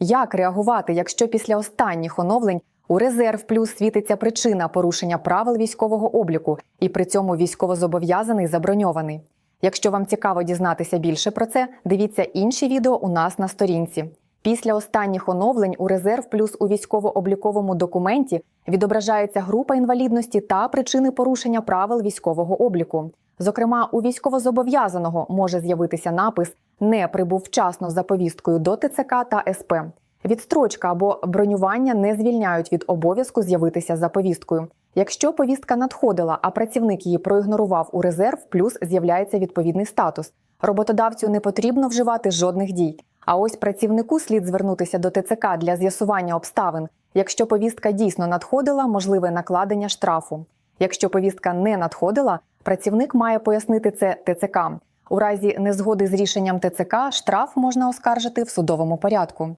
Як реагувати, якщо після останніх оновлень у резерв плюс світиться причина порушення правил військового обліку, і при цьому військовозобов'язаний заброньований? Якщо вам цікаво дізнатися більше про це, дивіться інші відео у нас на сторінці. Після останніх оновлень у резерв плюс у військово-обліковому документі відображається група інвалідності та причини порушення правил військового обліку. Зокрема, у військовозобов'язаного може з'явитися напис не прибув вчасно за повісткою до ТЦК та СП. Відстрочка або бронювання не звільняють від обов'язку з'явитися за повісткою. Якщо повістка надходила, а працівник її проігнорував у резерв, плюс з'являється відповідний статус. Роботодавцю не потрібно вживати жодних дій. А ось працівнику слід звернутися до ТЦК для з'ясування обставин. Якщо повістка дійсно надходила, можливе накладення штрафу. Якщо повістка не надходила, працівник має пояснити це ТЦК. У разі незгоди з рішенням ТЦК штраф можна оскаржити в судовому порядку.